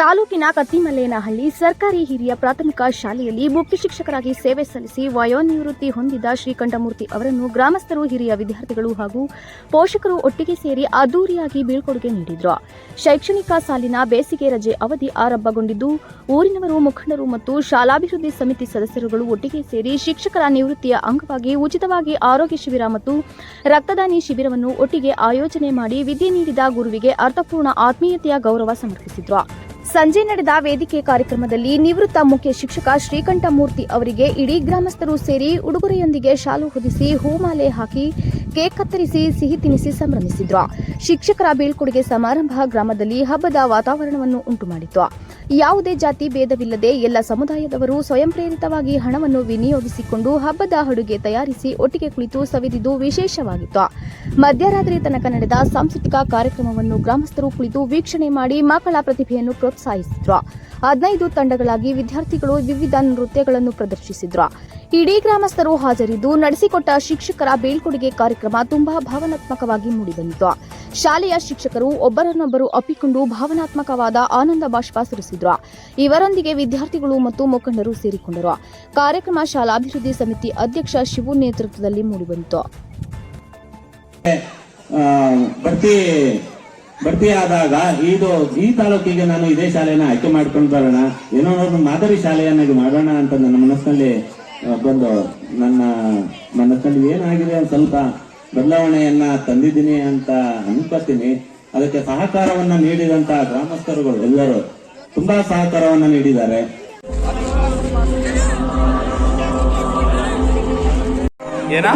ತಾಲೂಕಿನ ಕತ್ತಿಮಲ್ಲೇನಹಳ್ಳಿ ಸರ್ಕಾರಿ ಹಿರಿಯ ಪ್ರಾಥಮಿಕ ಶಾಲೆಯಲ್ಲಿ ಮುಖ್ಯ ಶಿಕ್ಷಕರಾಗಿ ಸೇವೆ ಸಲ್ಲಿಸಿ ವಯೋನಿವೃತ್ತಿ ಹೊಂದಿದ ಶ್ರೀಕಂಠಮೂರ್ತಿ ಅವರನ್ನು ಗ್ರಾಮಸ್ಥರು, ಹಿರಿಯ ವಿದ್ಯಾರ್ಥಿಗಳು ಹಾಗೂ ಪೋಷಕರು ಒಟ್ಟಿಗೆ ಸೇರಿ ಅದ್ದೂರಿಯಾಗಿ ಬೀಳ್ಕೊಡುಗೆ ನೀಡಿದರು. ಶೈಕ್ಷಣಿಕ ಸಾಲಿನ ಬೇಸಿಗೆ ರಜೆ ಅವಧಿ ಆರಂಭಗೊಂಡಿದ್ದು, ಊರಿನವರು, ಮುಖಂಡರು ಮತ್ತು ಶಾಲಾಭಿವೃದ್ಧಿ ಸಮಿತಿ ಸದಸ್ಯರುಗಳು ಒಟ್ಟಿಗೆ ಸೇರಿ ಶಿಕ್ಷಕರ ನಿವೃತ್ತಿಯ ಅಂಗವಾಗಿ ಉಚಿತವಾಗಿ ಆರೋಗ್ಯ ಶಿಬಿರ ಮತ್ತು ರಕ್ತದಾನಿ ಶಿಬಿರವನ್ನು ಒಟ್ಟಿಗೆ ಆಯೋಜನೆ ಮಾಡಿ ವಿದ್ಯೆ ನೀಡಿದ ಗುರುವಿಗೆ ಅರ್ಥಪೂರ್ಣ ಆತ್ಮೀಯತೆಯ ಗೌರವ ಸಮರ್ಪಿಸಿದ್ರು. ಸಂಜೆ ನಡೆದ ವೇದಿಕೆ ಕಾರ್ಯಕ್ರಮದಲ್ಲಿ ನಿವೃತ್ತ ಮುಖ್ಯ ಶಿಕ್ಷಕ ಶ್ರೀಕಂಠಮೂರ್ತಿ ಅವರಿಗೆ ಇಡೀ ಗ್ರಾಮಸ್ಥರು ಸೇರಿ ಉಡುಗೊರೆಯೊಂದಿಗೆ ಶಾಲು ಹೊದಿಸಿ ಹೂಮಾಲೆ ಹಾಕಿ ಕೇಕ್ ಕತ್ತರಿಸಿ ಸಿಹಿ ತಿನಿಸಿ ಸಂಭ್ರಮಿಸಿದ್ರು. ಶಿಕ್ಷಕರ ಬೀಳ್ಕೊಡುಗೆ ಸಮಾರಂಭ ಗ್ರಾಮದಲ್ಲಿ ಹಬ್ಬದ ವಾತಾವರಣವನ್ನು ಉಂಟುಮಾಡಿತು ಯಾವುದೇ ಜಾತಿ ಭೇದವಿಲ್ಲದೆ ಎಲ್ಲ ಸಮುದಾಯದವರು ಸ್ವಯಂ ಪ್ರೇರಿತವಾಗಿ ಹಣವನ್ನು ವಿನಿಯೋಗಿಸಿಕೊಂಡು ಹಬ್ಬದ ಅಡುಗೆ ತಯಾರಿಸಿ ಒಟ್ಟಿಗೆ ಕುಳಿತು ಸವಿದಿದ್ದು ವಿಶೇಷವಾಗಿತ್ತು. ಮಧ್ಯರಾತ್ರಿ ತನಕ ನಡೆದ ಸಾಂಸ್ಕೃತಿಕ ಕಾರ್ಯಕ್ರಮವನ್ನು ಗ್ರಾಮಸ್ಥರು ಕುಳಿತು ವೀಕ್ಷಣೆ ಮಾಡಿ ಮಕ್ಕಳ ಪ್ರತಿಭೆಯನ್ನು ಪ್ರೋತ್ಸಾಹಿಸಿದ್ರು. ಹದಿನೈದು ತಂಡಗಳಾಗಿ ವಿದ್ಯಾರ್ಥಿಗಳು ವಿವಿಧ ನೃತ್ಯಗಳನ್ನು ಪ್ರದರ್ಶಿಸಿದ್ರು. ಇಡೀ ಗ್ರಾಮಸ್ಥರು ಹಾಜರಿದ್ದು ನಡೆಸಿಕೊಟ್ಟ ಶಿಕ್ಷಕರ ಬೀಳ್ಕೊಡುಗೆ ಕಾರ್ಯಕ್ರಮ ತುಂಬಾ ಭಾವನಾತ್ಮಕವಾಗಿ ಮೂಡಿಬಂದಿತು ಶಾಲೆಯ ಶಿಕ್ಷಕರು ಒಬ್ಬರನ್ನೊಬ್ಬರು ಅಪ್ಪಿಕೊಂಡು ಭಾವನಾತ್ಮಕವಾದ ಆನಂದ ಬಾಷ್ಪ ಸುರಿಸಿದ್ರು. ಇವರೊಂದಿಗೆ ವಿದ್ಯಾರ್ಥಿಗಳು ಮತ್ತು ಮುಖಂಡರು ಸೇರಿಕೊಂಡರು. ಕಾರ್ಯಕ್ರಮ ಶಾಲಾಭಿವೃದ್ಧಿ ಸಮಿತಿ ಅಧ್ಯಕ್ಷ ಶಿವು ನೇತೃತ್ವದಲ್ಲಿ ಮೂಡಿಬಂತು. ಭರ್ತಿ ಆದಾಗ ಇದು ಈ ತಾಲೂಕಿಗೆ ನಾನು ಇದೇ ಶಾಲೆನ ಆಯ್ಕೆ ಮಾಡ್ಕೊಂಡು ಬರೋಣ ಏನೋ ಒಂದು ಮಾದರಿ ಶಾಲೆಯನ್ನಾಗಿ ಮಾಡೋಣ ಅಂತ ನನ್ನ ಮನಸ್ಸಿನಲ್ಲಿ ಆ, ಬಂದು ನನ್ನ ಮನಸ್ಸಿನಲ್ಲಿ ಏನಾಗಿದೆ ಸ್ವಲ್ಪ ಬದಲಾವಣೆಯನ್ನ ತಂದಿದ್ದೀನಿ ಅಂತ ಅನ್ಕೋತೀನಿ. ಅದಕ್ಕೆ ಸಹಕಾರವನ್ನ ನೀಡಿದಂತ ಗ್ರಾಮಸ್ಥರುಗಳು ಎಲ್ಲರೂ ತುಂಬಾ ಸಹಕಾರವನ್ನ ನೀಡಿದ್ದಾರೆ. ಏನಾ?